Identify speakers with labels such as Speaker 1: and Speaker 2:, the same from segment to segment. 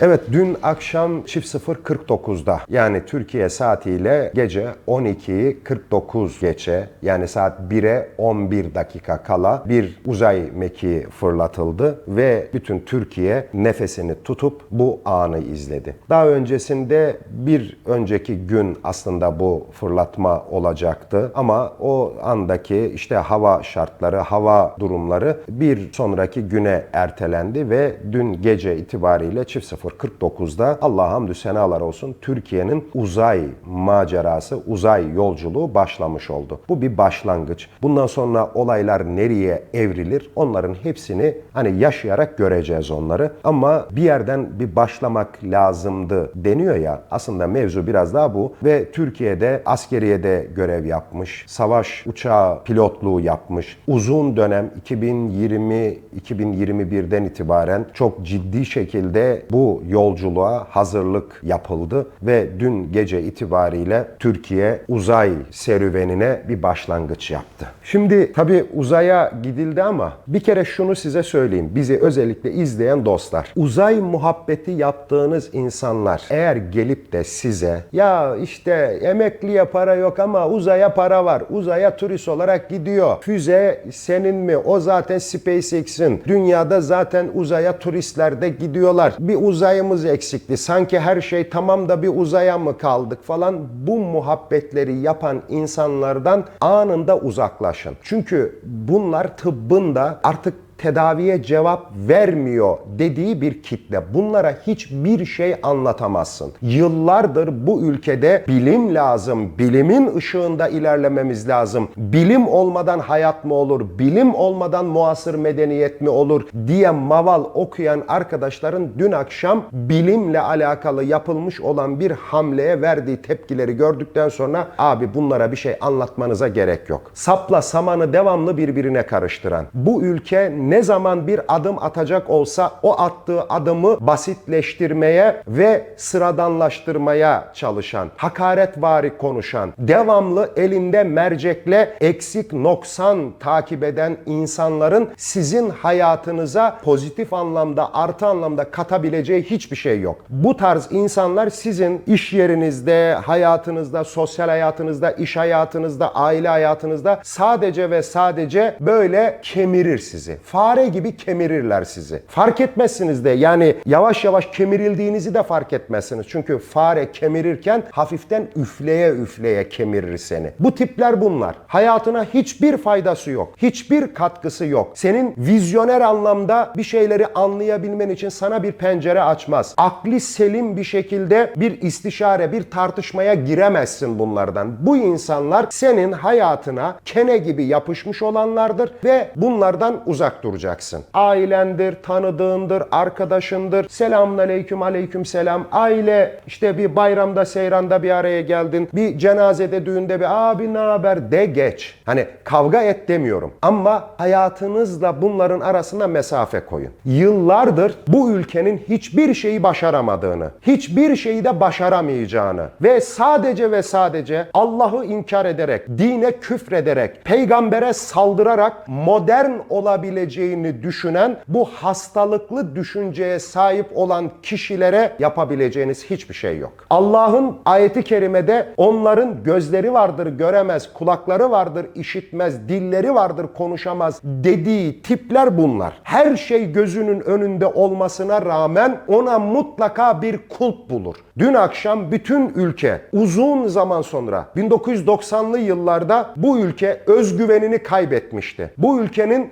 Speaker 1: Evet dün akşam çift 0.49'da yani Türkiye saatiyle gece 12'yi 49 geçe yani saat 1'e 11 dakika kala bir uzay mekiği fırlatıldı ve bütün Türkiye nefesini tutup bu anı izledi. Daha öncesinde bir önceki gün aslında bu fırlatma olacaktı ama o andaki işte hava şartları, hava durumları bir sonraki güne ertelendi ve dün gece itibariyle çift 0.49'da Allah hamdü senalar olsun Türkiye'nin uzay macerası, uzay yolculuğu başlamış oldu. Bu bir başlangıç. Bundan sonra olaylar nereye evrilir onların hepsini hani yaşayarak göreceğiz onları. Ama bir yerden bir başlamak lazımdı deniyor ya aslında mevzu biraz daha bu ve Türkiye'de askeriyede görev yapmış, savaş uçağı pilotluğu yapmış. Uzun dönem 2020-2021'den itibaren çok ciddi şekilde bu yolculuğa hazırlık yapıldı ve dün gece itibariyle Türkiye uzay serüvenine bir başlangıç yaptı. Şimdi tabii uzaya gidildi ama bir kere şunu size söyleyeyim. Bizi özellikle izleyen dostlar. Uzay muhabbeti yaptığınız insanlar eğer gelip de size ya işte emekliye para yok ama uzaya para var. Uzaya turist olarak gidiyor. Füze senin mi? O zaten SpaceX'in. Dünyada zaten uzaya turistler de gidiyorlar. Bir uzayımız eksikti. Sanki her şey tamam da bir uzaya mı kaldık falan. Bu muhabbetleri yapan insanlardan anında uzaklaşın. Çünkü bunlar tıbbın da artık tedaviye cevap vermiyor dediği bir kitle. Bunlara hiçbir şey anlatamazsın. Yıllardır bu ülkede bilim lazım. Bilimin ışığında ilerlememiz lazım. Bilim olmadan hayat mı olur? Bilim olmadan muasır medeniyet mi olur? diye maval okuyan arkadaşların dün akşam bilimle alakalı yapılmış olan bir hamleye verdiği tepkileri gördükten sonra abi bunlara bir şey anlatmanıza gerek yok. Sapla samanı devamlı birbirine karıştıran bu ülke ne zaman bir adım atacak olsa o attığı adımı basitleştirmeye ve sıradanlaştırmaya çalışan, hakaretvari konuşan, devamlı elinde mercekle eksik noksan takip eden insanların sizin hayatınıza pozitif anlamda, artı anlamda katabileceği hiçbir şey yok. Bu tarz insanlar sizin iş yerinizde, hayatınızda, sosyal hayatınızda, iş hayatınızda, aile hayatınızda sadece ve sadece böyle kemirir sizi. Fare gibi kemirirler sizi. Fark etmezsiniz de yani yavaş yavaş kemirildiğinizi de fark etmezsiniz. Çünkü fare kemirirken hafiften üfleye üfleye kemirir seni. Bu tipler bunlar. Hayatına hiçbir faydası yok. Hiçbir katkısı yok. Senin vizyoner anlamda bir şeyleri anlayabilmen için sana bir pencere açmaz. Akli selim bir şekilde bir istişare, bir tartışmaya giremezsin bunlardan. Bu insanlar senin hayatına kene gibi yapışmış olanlardır ve bunlardan uzak duracaksın. Ailendir, tanıdığındır, arkadaşındır. Selamun aleyküm, aleyküm selam. Aile işte bir bayramda, seyranda bir araya geldin. Bir cenazede, düğünde bir abi ne haber de geç. Hani kavga et demiyorum. Ama hayatınızla bunların arasına mesafe koyun. Yıllardır bu ülkenin hiçbir şeyi başaramadığını, hiçbir şeyi de başaramayacağını ve sadece ve sadece Allah'ı inkar ederek, dine küfrederek, peygambere saldırarak modern olabileceğini düşünen bu hastalıklı düşünceye sahip olan kişilere yapabileceğiniz hiçbir şey yok. Allah'ın ayeti kerimede onların gözleri vardır göremez, kulakları vardır işitmez, dilleri vardır konuşamaz dediği tipler bunlar. Her şey gözünün önünde olmasına rağmen ona mutlaka bir kulp bulur. Dün akşam bütün ülke uzun zaman sonra 1990'lı yıllarda bu ülke özgüvenini kaybetmişti. Bu ülkenin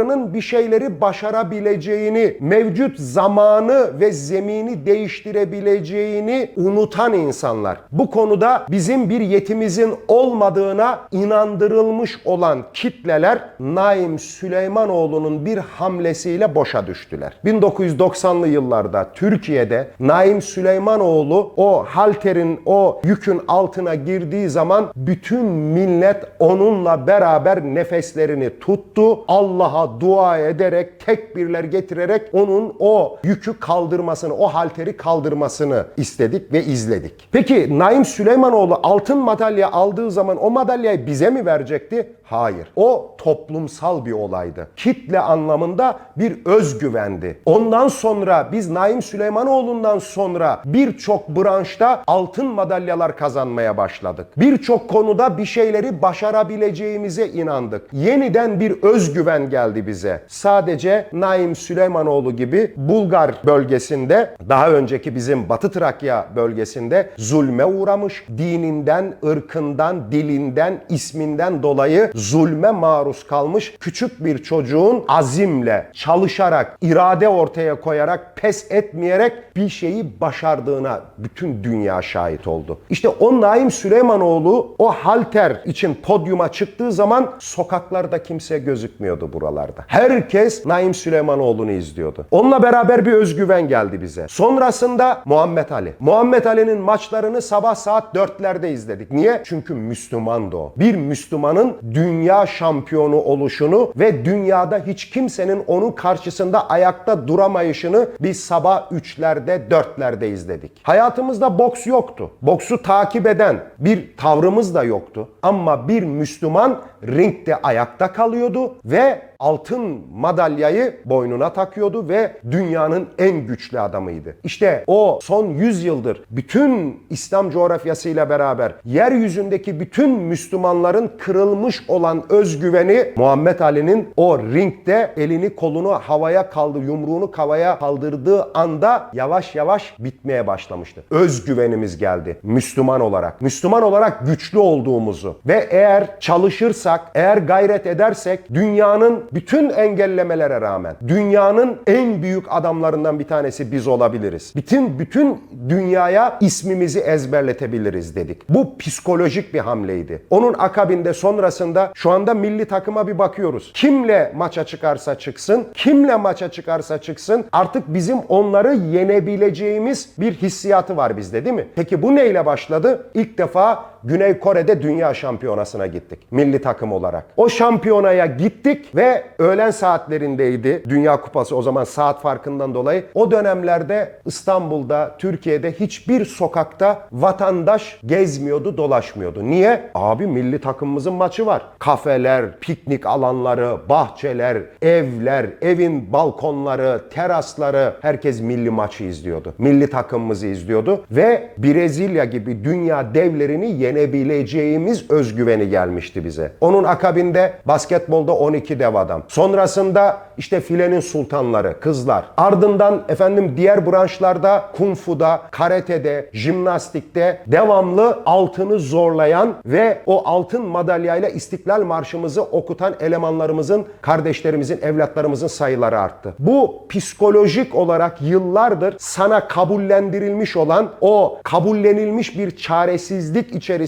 Speaker 1: evlatlarının bir şeyleri başarabileceğini, mevcut zamanı ve zemini değiştirebileceğini unutan insanlar. Bu konuda bizim bir yetimizin olmadığına inandırılmış olan kitleler Naim Süleymanoğlu'nun bir hamlesiyle boşa düştüler. 1990'lı yıllarda Türkiye'de Naim Süleymanoğlu o halterin o yükün altına girdiği zaman bütün millet onunla beraber nefeslerini tuttu. Allah'a dua ederek tekbirler getirerek onun o yükü kaldırmasını, o halteri kaldırmasını istedik ve izledik. Peki Naim Süleymanoğlu altın madalya aldığı zaman o madalyayı bize mi verecekti? Hayır. O toplumsal bir olaydı. Kitle anlamında bir özgüvendi. Ondan sonra biz Naim Süleymanoğlu'ndan sonra birçok branşta altın madalyalar kazanmaya başladık. Birçok konuda bir şeyleri başarabileceğimize inandık. Yeniden bir özgüven geldi bize. Sadece Naim Süleymanoğlu gibi Bulgar bölgesinde daha önceki bizim Batı Trakya bölgesinde zulme uğramış, dininden, ırkından, dilinden, isminden dolayı zulme maruz kalmış küçük bir çocuğun azimle, çalışarak, irade ortaya koyarak, pes etmeyerek bir şeyi başardığına bütün dünya şahit oldu. İşte o Naim Süleymanoğlu o halter için podyuma çıktığı zaman sokaklarda kimse gözükmüyordu buralarda. Herkes Naim Süleymanoğlu'nu izliyordu. Onunla beraber bir özgüven geldi bize. Sonrasında Muhammed Ali. Muhammed Ali'nin maçlarını sabah saat 4'lerde izledik. Niye? Çünkü Müslümandı o. Bir Müslümanın dünya şampiyonu oluşunu ve dünyada hiç kimsenin onun karşısında ayakta duramayışını biz sabah 3'lerde 4'lerde izledik. Hayatımızda boks yoktu. Boksu takip eden bir tavrımız da yoktu. Ama bir Müslüman ringde ayakta kalıyordu ve altın madalyayı boynuna takıyordu ve dünyanın en güçlü adamıydı. İşte o son 100 yıldır bütün İslam coğrafyasıyla beraber yeryüzündeki bütün Müslümanların kırılmış olan özgüveni Muhammed Ali'nin o ringde elini kolunu havaya kaldı, yumruğunu havaya kaldırdığı anda yavaş yavaş bitmeye başlamıştı. Özgüvenimiz geldi Müslüman olarak. Müslüman olarak güçlü olduğumuzu ve eğer çalışırsak, eğer gayret edersek dünyanın bütün engellemelere rağmen dünyanın en büyük adamlarından bir tanesi biz olabiliriz. Bütün bütün dünyaya ismimizi ezberletebiliriz dedik. Bu psikolojik bir hamleydi. Onun akabinde sonrasında şu anda milli takıma bir bakıyoruz. Kimle maça çıkarsa çıksın, kimle maça çıkarsa çıksın artık bizim onları yenebileceğimiz bir hissiyatı var bizde değil mi? Peki bu neyle başladı? İlk defa Güney Kore'de dünya şampiyonasına gittik milli takım olarak. O şampiyonaya gittik ve öğlen saatlerindeydi Dünya Kupası o zaman saat farkından dolayı. O dönemlerde İstanbul'da, Türkiye'de hiçbir sokakta vatandaş gezmiyordu, dolaşmıyordu. Niye? Abi milli takımımızın maçı var. Kafeler, piknik alanları, bahçeler, evler, evin balkonları, terasları herkes milli maçı izliyordu. Milli takımımızı izliyordu ve Brezilya gibi dünya devlerini yenebileceğimiz özgüveni gelmişti bize. Onun akabinde basketbolda 12 dev adam. Sonrasında işte filenin sultanları, kızlar. Ardından efendim diğer branşlarda kung fu'da, karatede, jimnastikte devamlı altını zorlayan ve o altın madalyayla İstiklal Marşımızı okutan elemanlarımızın, kardeşlerimizin, evlatlarımızın sayıları arttı. Bu psikolojik olarak yıllardır sana kabullendirilmiş olan o kabullenilmiş bir çaresizlik içerisinde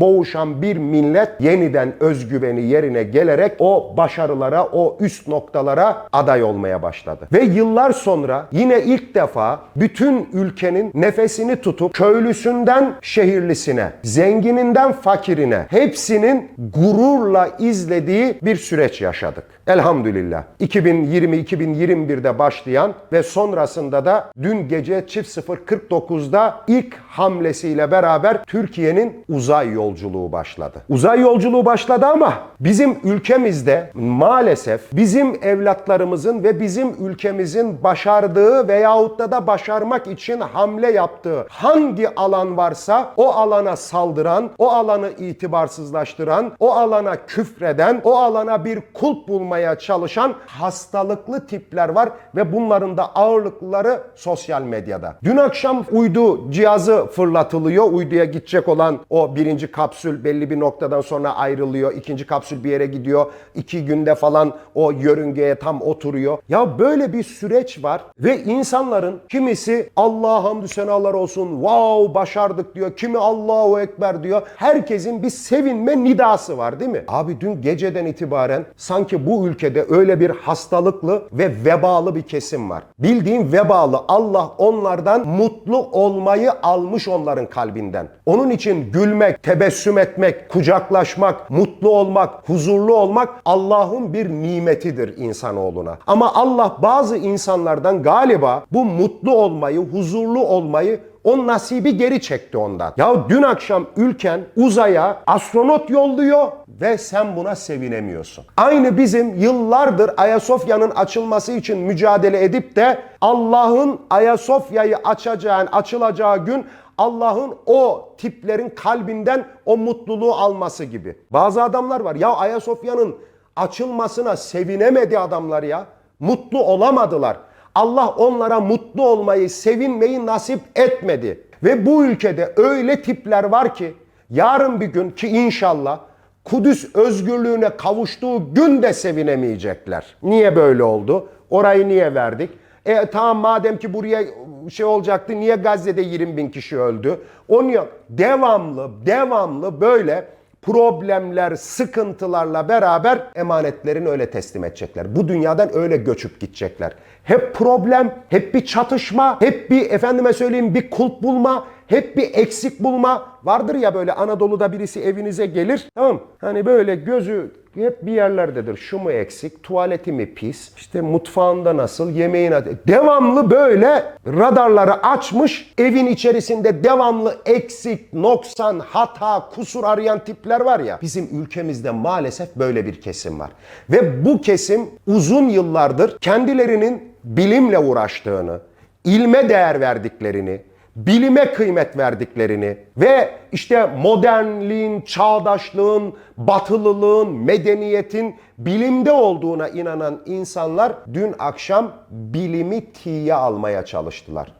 Speaker 1: boğuşan bir millet yeniden özgüveni yerine gelerek o başarılara, o üst noktalara aday olmaya başladı. Ve yıllar sonra yine ilk defa bütün ülkenin nefesini tutup köylüsünden şehirlisine, zengininden fakirine hepsinin gururla izlediği bir süreç yaşadık. Elhamdülillah. 2020-2021'de başlayan ve sonrasında da dün gece çift 049'da ilk hamlesiyle beraber Türkiye'nin uzay yolculuğu başladı. Uzay yolculuğu başladı ama bizim ülkemizde maalesef bizim evlatlarımızın ve bizim ülkemizin başardığı veyahut da da başarmak için hamle yaptığı hangi alan varsa o alana saldıran, o alanı itibarsızlaştıran, o alana küfreden, o alana bir kulp bulmaya çalışan hastalıklı tipler var ve bunların da ağırlıkları sosyal medyada. Dün akşam uydu cihazı fırlatılıyor. Uyduya gidecek olan o birinci kapsül belli bir noktadan sonra ayrılıyor. İkinci kapsül bir yere gidiyor. İki günde falan o yörüngeye tam oturuyor. Ya böyle bir süreç var ve insanların kimisi Allah'a hamdü senalar olsun, wow başardık diyor. Kimi Allahu Ekber diyor. Herkesin bir sevinme nidası var değil mi? Abi dün geceden itibaren sanki bu ülkede öyle bir hastalıklı ve vebalı bir kesim var. Bildiğin vebalı Allah onlardan mutlu olmayı almış onların kalbinden. Onun için gülmek, tebessüm etmek, kucaklaşmak, mutlu olmak, huzurlu olmak Allah'ın bir nimetidir insanoğluna. Ama Allah bazı insanlardan galiba bu mutlu olmayı, huzurlu olmayı O nasibi geri çekti ondan. Ya dün akşam ülken uzaya astronot yolluyor ve sen buna sevinemiyorsun. Aynı bizim yıllardır Ayasofya'nın açılması için mücadele edip de Allah'ın Ayasofya'yı açacağın, açılacağı gün Allah'ın o tiplerin kalbinden o mutluluğu alması gibi. Bazı adamlar var. Ya Ayasofya'nın açılmasına sevinemedi adamlar ya. Mutlu olamadılar. Allah onlara mutlu olmayı, sevinmeyi nasip etmedi. Ve bu ülkede öyle tipler var ki yarın bir gün ki inşallah Kudüs özgürlüğüne kavuştuğu gün de sevinemeyecekler. Niye böyle oldu? Orayı niye verdik? E tamam madem ki buraya şey olacaktı niye Gazze'de 20 bin kişi öldü? Onu yok. Devamlı, devamlı böyle problemler, sıkıntılarla beraber emanetlerini öyle teslim edecekler. Bu dünyadan öyle göçüp gidecekler. Hep problem, hep bir çatışma, hep bir efendime söyleyeyim bir kulp bulma, hep bir eksik bulma. Vardır ya böyle Anadolu'da birisi evinize gelir. Tamam Hani böyle gözü hep bir yerlerdedir. Şu mu eksik, tuvaleti mi pis, işte mutfağında nasıl, yemeğin adı. Devamlı böyle radarları açmış, evin içerisinde devamlı eksik, noksan, hata, kusur arayan tipler var ya. Bizim ülkemizde maalesef böyle bir kesim var. Ve bu kesim uzun yıllardır kendilerinin bilimle uğraştığını, ilme değer verdiklerini, bilime kıymet verdiklerini ve işte modernliğin, çağdaşlığın, batılılığın, medeniyetin bilimde olduğuna inanan insanlar dün akşam bilimi tiye almaya çalıştılar.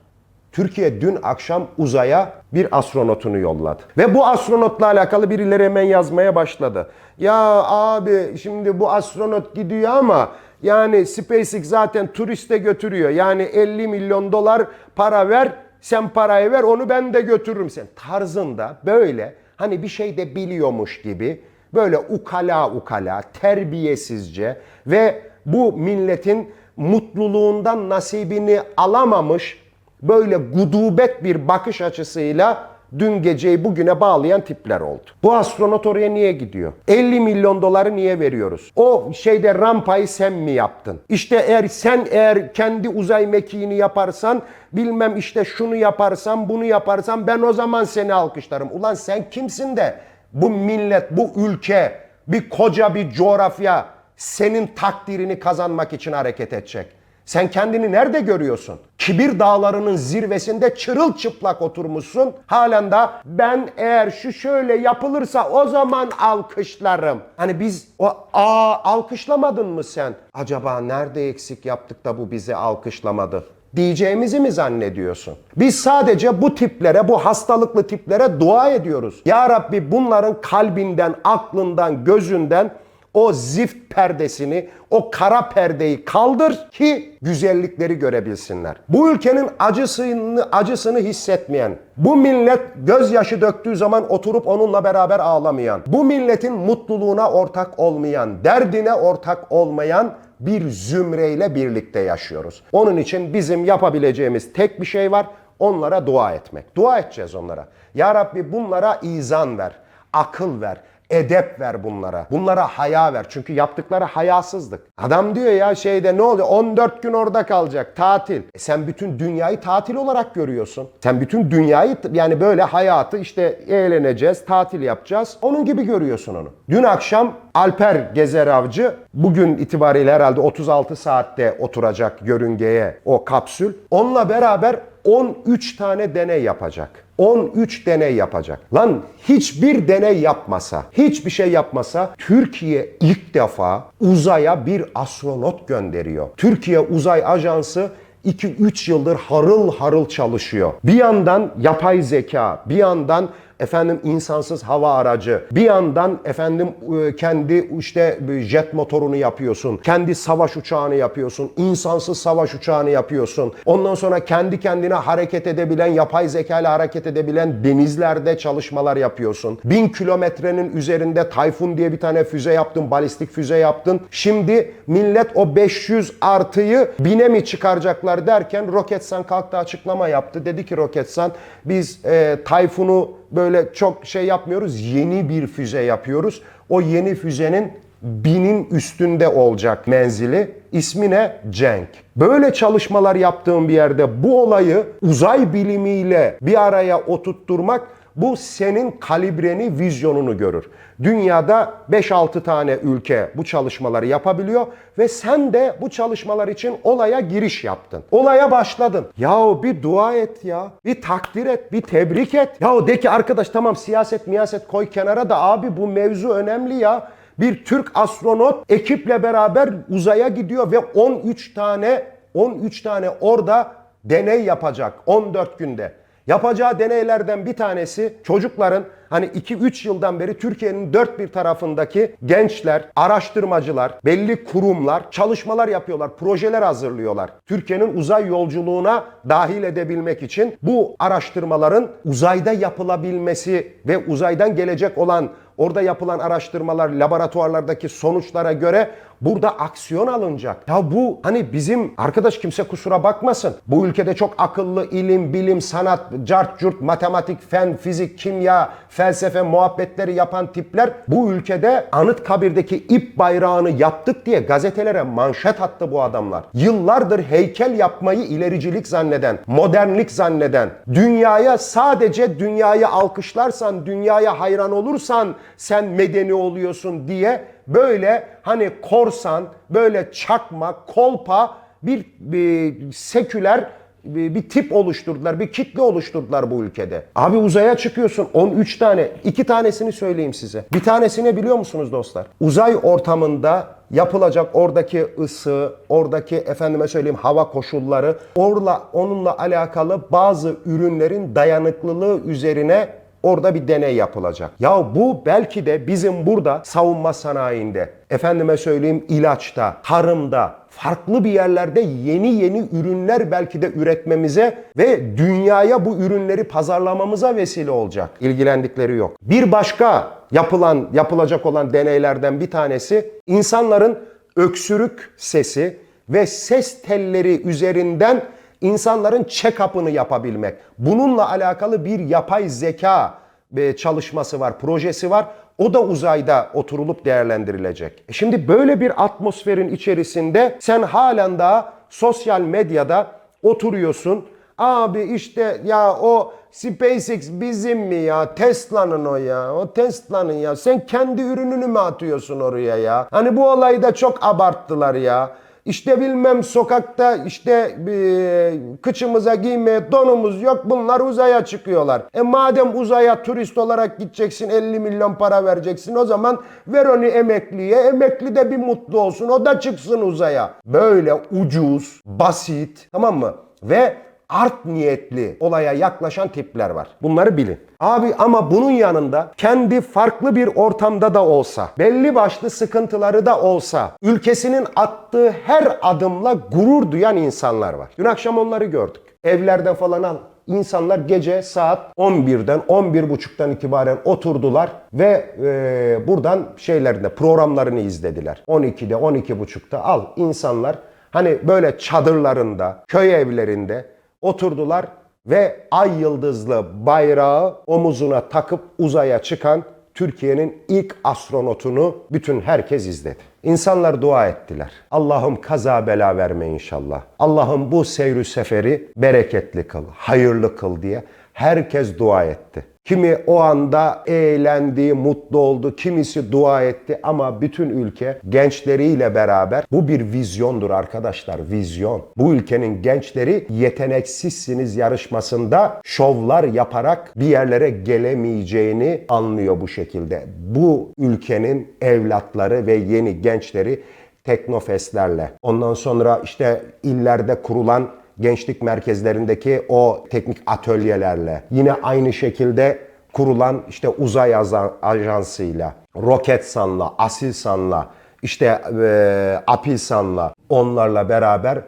Speaker 1: Türkiye dün akşam uzaya bir astronotunu yolladı. Ve bu astronotla alakalı birileri hemen yazmaya başladı. Ya abi şimdi bu astronot gidiyor ama yani SpaceX zaten turiste götürüyor. Yani 50 milyon dolar para ver sen parayı ver onu ben de götürürüm sen. Tarzında böyle hani bir şey de biliyormuş gibi böyle ukala ukala terbiyesizce ve bu milletin mutluluğundan nasibini alamamış böyle gudubet bir bakış açısıyla dün geceyi bugüne bağlayan tipler oldu. Bu astronot oraya niye gidiyor? 50 milyon doları niye veriyoruz? O şeyde rampayı sen mi yaptın? İşte eğer sen eğer kendi uzay mekiğini yaparsan bilmem işte şunu yaparsan bunu yaparsan ben o zaman seni alkışlarım. Ulan sen kimsin de bu millet bu ülke bir koca bir coğrafya senin takdirini kazanmak için hareket edecek. Sen kendini nerede görüyorsun? Kibir dağlarının zirvesinde çırılçıplak oturmuşsun. Halen da ben eğer şu şöyle yapılırsa o zaman alkışlarım. Hani biz o aa alkışlamadın mı sen? Acaba nerede eksik yaptık da bu bizi alkışlamadı? diyeceğimizi mi zannediyorsun? Biz sadece bu tiplere, bu hastalıklı tiplere dua ediyoruz. Ya Rabbi bunların kalbinden, aklından, gözünden o zift perdesini, o kara perdeyi kaldır ki güzellikleri görebilsinler. Bu ülkenin acısını acısını hissetmeyen, bu millet gözyaşı döktüğü zaman oturup onunla beraber ağlamayan, bu milletin mutluluğuna ortak olmayan, derdine ortak olmayan bir zümreyle birlikte yaşıyoruz. Onun için bizim yapabileceğimiz tek bir şey var. Onlara dua etmek. Dua edeceğiz onlara. Ya Rabbi bunlara izan ver, akıl ver, edep ver bunlara. Bunlara haya ver. Çünkü yaptıkları hayasızlık. Adam diyor ya şeyde ne oluyor? 14 gün orada kalacak. Tatil. E sen bütün dünyayı tatil olarak görüyorsun. Sen bütün dünyayı yani böyle hayatı işte eğleneceğiz, tatil yapacağız. Onun gibi görüyorsun onu. Dün akşam Alper Gezer Avcı bugün itibariyle herhalde 36 saatte oturacak yörüngeye o kapsül. Onunla beraber 13 tane deney yapacak. 13 deney yapacak. Lan hiçbir deney yapmasa, hiçbir şey yapmasa Türkiye ilk defa uzaya bir astronot gönderiyor. Türkiye Uzay Ajansı 2-3 yıldır harıl harıl çalışıyor. Bir yandan yapay zeka, bir yandan efendim insansız hava aracı, bir yandan efendim e, kendi işte jet motorunu yapıyorsun, kendi savaş uçağını yapıyorsun, insansız savaş uçağını yapıyorsun. Ondan sonra kendi kendine hareket edebilen, yapay zeka ile hareket edebilen denizlerde çalışmalar yapıyorsun. Bin kilometrenin üzerinde Tayfun diye bir tane füze yaptın, balistik füze yaptın. Şimdi millet o 500 artıyı bine mi çıkaracaklar derken Roketsan kalktı açıklama yaptı. Dedi ki Roketsan biz e, Tayfun'u böyle çok şey yapmıyoruz. Yeni bir füze yapıyoruz. O yeni füzenin binin üstünde olacak menzili ismi ne? Cenk. Böyle çalışmalar yaptığım bir yerde bu olayı uzay bilimiyle bir araya oturtturmak bu senin kalibreni, vizyonunu görür. Dünyada 5-6 tane ülke bu çalışmaları yapabiliyor ve sen de bu çalışmalar için olaya giriş yaptın. Olaya başladın. Yahu bir dua et ya. Bir takdir et, bir tebrik et. Yahu de ki arkadaş tamam siyaset miyaset koy kenara da abi bu mevzu önemli ya. Bir Türk astronot ekiple beraber uzaya gidiyor ve 13 tane 13 tane orada deney yapacak 14 günde. Yapacağı deneylerden bir tanesi çocukların hani 2-3 yıldan beri Türkiye'nin dört bir tarafındaki gençler, araştırmacılar, belli kurumlar çalışmalar yapıyorlar, projeler hazırlıyorlar. Türkiye'nin uzay yolculuğuna dahil edebilmek için bu araştırmaların uzayda yapılabilmesi ve uzaydan gelecek olan orada yapılan araştırmalar, laboratuvarlardaki sonuçlara göre burada aksiyon alınacak. Ya bu hani bizim arkadaş kimse kusura bakmasın. Bu ülkede çok akıllı ilim, bilim, sanat, cart, curt, matematik, fen, fizik, kimya, felsefe muhabbetleri yapan tipler bu ülkede Anıtkabir'deki ip bayrağını yaptık diye gazetelere manşet attı bu adamlar. Yıllardır heykel yapmayı ilericilik zanneden, modernlik zanneden, dünyaya sadece dünyayı alkışlarsan, dünyaya hayran olursan sen medeni oluyorsun diye böyle hani korsan, böyle çakma, kolpa bir, bir seküler bir, bir tip oluşturdular, bir kitle oluşturdular bu ülkede. Abi uzaya çıkıyorsun 13 tane, iki tanesini söyleyeyim size. Bir tanesini biliyor musunuz dostlar? Uzay ortamında yapılacak oradaki ısı, oradaki efendime söyleyeyim hava koşulları, orla onunla alakalı bazı ürünlerin dayanıklılığı üzerine Orada bir deney yapılacak. Ya bu belki de bizim burada savunma sanayinde, efendime söyleyeyim ilaçta, tarımda, farklı bir yerlerde yeni yeni ürünler belki de üretmemize ve dünyaya bu ürünleri pazarlamamıza vesile olacak. İlgilendikleri yok. Bir başka yapılan yapılacak olan deneylerden bir tanesi insanların öksürük sesi ve ses telleri üzerinden insanların check-up'ını yapabilmek. Bununla alakalı bir yapay zeka e, çalışması var, projesi var. O da uzayda oturulup değerlendirilecek. E Şimdi böyle bir atmosferin içerisinde sen halen daha sosyal medyada oturuyorsun. Abi işte ya o SpaceX bizim mi ya? Tesla'nın o ya. O Tesla'nın ya. Sen kendi ürününü mü atıyorsun oraya ya? Hani bu olayı da çok abarttılar ya. İşte bilmem sokakta işte e, kıçımıza giymeye donumuz yok bunlar uzaya çıkıyorlar. E madem uzaya turist olarak gideceksin 50 milyon para vereceksin o zaman ver onu emekliye emekli de bir mutlu olsun o da çıksın uzaya. Böyle ucuz, basit tamam mı? Ve art niyetli olaya yaklaşan tipler var. Bunları bilin. Abi ama bunun yanında kendi farklı bir ortamda da olsa, belli başlı sıkıntıları da olsa, ülkesinin attığı her adımla gurur duyan insanlar var. Dün akşam onları gördük. Evlerden falan al. İnsanlar gece saat 11'den 11.30'dan itibaren oturdular ve e, buradan şeylerinde programlarını izlediler. 12'de 12.30'da al insanlar hani böyle çadırlarında, köy evlerinde oturdular ve ay yıldızlı bayrağı omuzuna takıp uzaya çıkan Türkiye'nin ilk astronotunu bütün herkes izledi. İnsanlar dua ettiler. Allah'ım kaza bela verme inşallah. Allah'ım bu seyri seferi bereketli kıl, hayırlı kıl diye herkes dua etti. Kimi o anda eğlendi, mutlu oldu, kimisi dua etti ama bütün ülke gençleriyle beraber bu bir vizyondur arkadaşlar, vizyon. Bu ülkenin gençleri yeteneksizsiniz yarışmasında şovlar yaparak bir yerlere gelemeyeceğini anlıyor bu şekilde. Bu ülkenin evlatları ve yeni gençleri teknofestlerle, ondan sonra işte illerde kurulan gençlik merkezlerindeki o teknik atölyelerle, yine aynı şekilde kurulan işte uzay ajansıyla, Roketsan'la, Asilsan'la, işte e, Apilsan'la onlarla beraber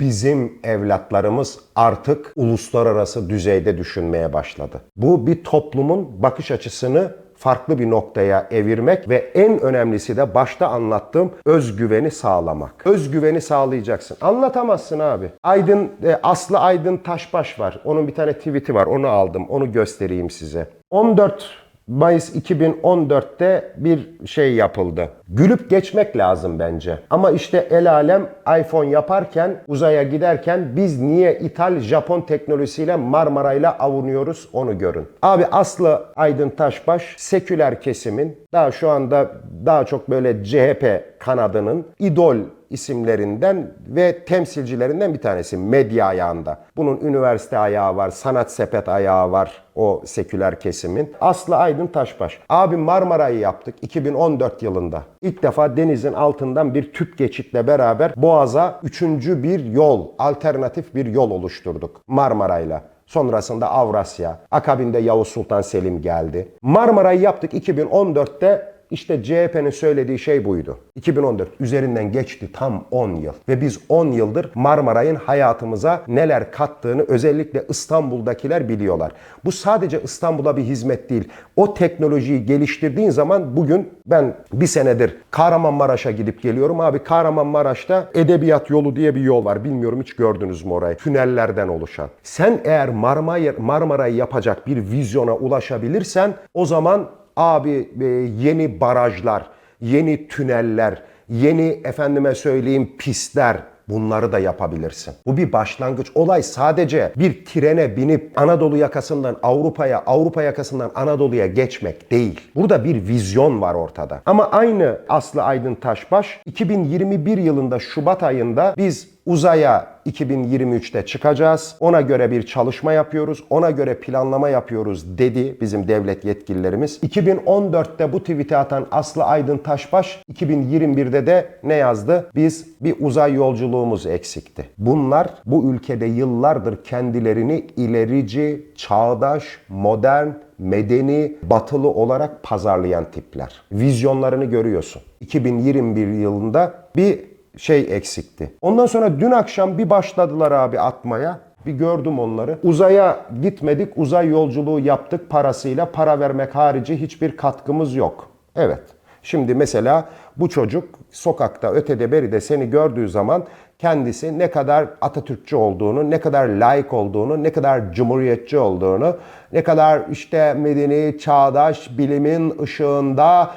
Speaker 1: bizim evlatlarımız artık uluslararası düzeyde düşünmeye başladı. Bu bir toplumun bakış açısını farklı bir noktaya evirmek ve en önemlisi de başta anlattığım özgüveni sağlamak. Özgüveni sağlayacaksın. Anlatamazsın abi. Aydın e, Aslı Aydın Taşbaş var. Onun bir tane tweet'i var. Onu aldım. Onu göstereyim size. 14 Mayıs 2014'te bir şey yapıldı. Gülüp geçmek lazım bence. Ama işte el alem iPhone yaparken, uzaya giderken biz niye ithal Japon teknolojisiyle Marmara'yla avunuyoruz onu görün. Abi Aslı Aydın Taşbaş seküler kesimin daha şu anda daha çok böyle CHP kanadının idol isimlerinden ve temsilcilerinden bir tanesi medya ayağında. Bunun üniversite ayağı var, sanat sepet ayağı var o seküler kesimin. Aslı Aydın Taşbaş. Abi Marmara'yı yaptık 2014 yılında. İlk defa denizin altından bir tüp geçitle beraber Boğaz'a üçüncü bir yol, alternatif bir yol oluşturduk Marmara'yla. Sonrasında Avrasya, akabinde Yavuz Sultan Selim geldi. Marmara'yı yaptık 2014'te işte CHP'nin söylediği şey buydu. 2014 üzerinden geçti tam 10 yıl ve biz 10 yıldır Marmaray'ın hayatımıza neler kattığını özellikle İstanbul'dakiler biliyorlar. Bu sadece İstanbul'a bir hizmet değil. O teknolojiyi geliştirdiğin zaman bugün ben bir senedir Kahramanmaraş'a gidip geliyorum. Abi Kahramanmaraş'ta Edebiyat Yolu diye bir yol var. Bilmiyorum hiç gördünüz mü orayı? Tünellerden oluşan. Sen eğer Marmara Marmara'yı yapacak bir vizyona ulaşabilirsen o zaman Abi e, yeni barajlar, yeni tüneller, yeni efendime söyleyeyim pistler bunları da yapabilirsin. Bu bir başlangıç. Olay sadece bir trene binip Anadolu yakasından Avrupa'ya, Avrupa yakasından Anadolu'ya geçmek değil. Burada bir vizyon var ortada. Ama aynı Aslı Aydın Taşbaş 2021 yılında Şubat ayında biz uzaya 2023'te çıkacağız. Ona göre bir çalışma yapıyoruz. Ona göre planlama yapıyoruz dedi bizim devlet yetkililerimiz. 2014'te bu tweet'i atan Aslı Aydın Taşbaş 2021'de de ne yazdı? Biz bir uzay yolculuğumuz eksikti. Bunlar bu ülkede yıllardır kendilerini ilerici, çağdaş, modern, medeni, batılı olarak pazarlayan tipler. Vizyonlarını görüyorsun. 2021 yılında bir şey eksikti. Ondan sonra dün akşam bir başladılar abi atmaya. Bir gördüm onları. Uzaya gitmedik, uzay yolculuğu yaptık parasıyla. Para vermek harici hiçbir katkımız yok. Evet. Şimdi mesela bu çocuk sokakta ötede beride seni gördüğü zaman kendisi ne kadar Atatürkçü olduğunu, ne kadar laik olduğunu, ne kadar cumhuriyetçi olduğunu, ne kadar işte medeni, çağdaş, bilimin ışığında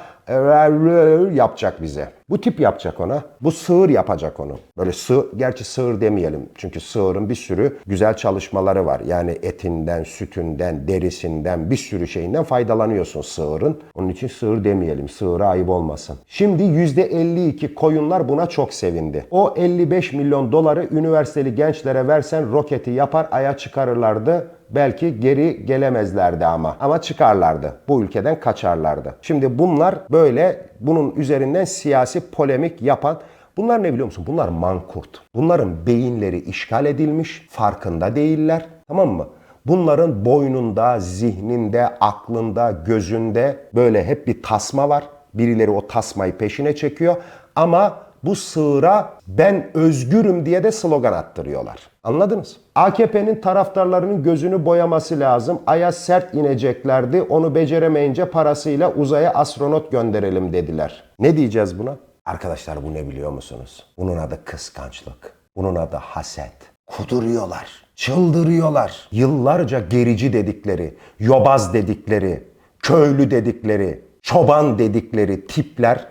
Speaker 1: yapacak bize. Bu tip yapacak ona. Bu sığır yapacak onu. Böyle sığır, gerçi sığır demeyelim. Çünkü sığırın bir sürü güzel çalışmaları var. Yani etinden, sütünden, derisinden, bir sürü şeyinden faydalanıyorsun sığırın. Onun için sığır demeyelim. Sığıra ayıp olmasın. Şimdi %52 koyunlar buna çok sevindi. O 55 milyon doları üniversiteli gençlere versen roketi yapar aya çıkarırlardı belki geri gelemezlerdi ama. Ama çıkarlardı. Bu ülkeden kaçarlardı. Şimdi bunlar böyle bunun üzerinden siyasi polemik yapan Bunlar ne biliyor musun? Bunlar mankurt. Bunların beyinleri işgal edilmiş, farkında değiller. Tamam mı? Bunların boynunda, zihninde, aklında, gözünde böyle hep bir tasma var. Birileri o tasmayı peşine çekiyor. Ama bu sığıra ben özgürüm diye de slogan attırıyorlar. Anladınız? AKP'nin taraftarlarının gözünü boyaması lazım. Aya sert ineceklerdi. Onu beceremeyince parasıyla uzaya astronot gönderelim dediler. Ne diyeceğiz buna? Arkadaşlar bu ne biliyor musunuz? Bunun adı kıskançlık. Bunun adı haset. Kuduruyorlar. Çıldırıyorlar. Yıllarca gerici dedikleri, yobaz dedikleri, köylü dedikleri, çoban dedikleri tipler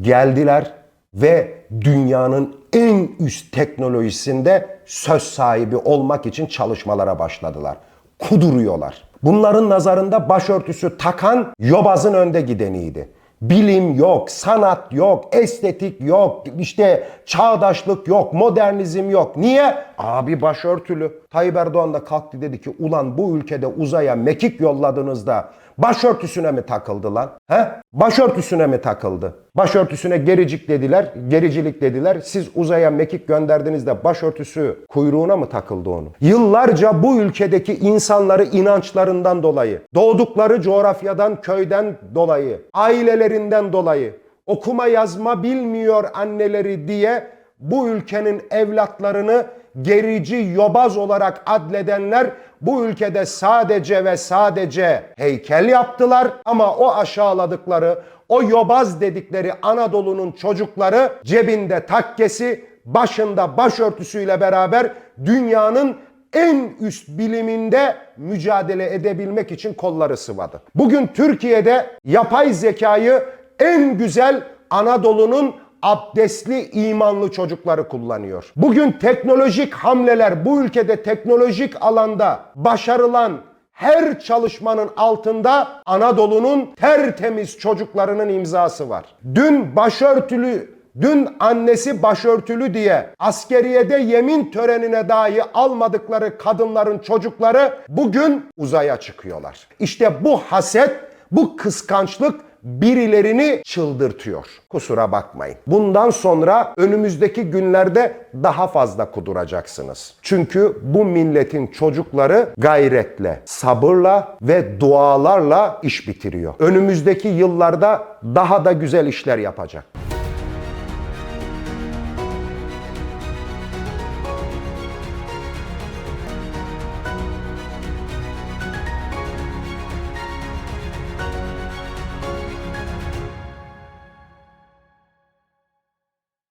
Speaker 1: geldiler ve dünyanın en üst teknolojisinde söz sahibi olmak için çalışmalara başladılar. Kuduruyorlar. Bunların nazarında başörtüsü takan yobazın önde gideniydi. Bilim yok, sanat yok, estetik yok, işte çağdaşlık yok, modernizm yok. Niye? Abi başörtülü. Tayyip Erdoğan da kalktı dedi ki ulan bu ülkede uzaya mekik yolladığınızda başörtüsüne mi takıldı lan? He? Başörtüsüne mi takıldı? Başörtüsüne gericik dediler, gericilik dediler. Siz uzaya mekik gönderdiğinizde başörtüsü kuyruğuna mı takıldı onu? Yıllarca bu ülkedeki insanları inançlarından dolayı, doğdukları coğrafyadan, köyden dolayı, ailelerinden dolayı, okuma yazma bilmiyor anneleri diye bu ülkenin evlatlarını gerici yobaz olarak adledenler bu ülkede sadece ve sadece heykel yaptılar ama o aşağıladıkları, o yobaz dedikleri Anadolu'nun çocukları cebinde takkesi, başında başörtüsüyle beraber dünyanın en üst biliminde mücadele edebilmek için kolları sıvadı. Bugün Türkiye'de yapay zekayı en güzel Anadolu'nun abdestli imanlı çocukları kullanıyor. Bugün teknolojik hamleler bu ülkede teknolojik alanda başarılan her çalışmanın altında Anadolu'nun tertemiz çocuklarının imzası var. Dün başörtülü Dün annesi başörtülü diye askeriyede yemin törenine dahi almadıkları kadınların çocukları bugün uzaya çıkıyorlar. İşte bu haset, bu kıskançlık birilerini çıldırtıyor. Kusura bakmayın. Bundan sonra önümüzdeki günlerde daha fazla kuduracaksınız. Çünkü bu milletin çocukları gayretle, sabırla ve dualarla iş bitiriyor. Önümüzdeki yıllarda daha da güzel işler yapacak.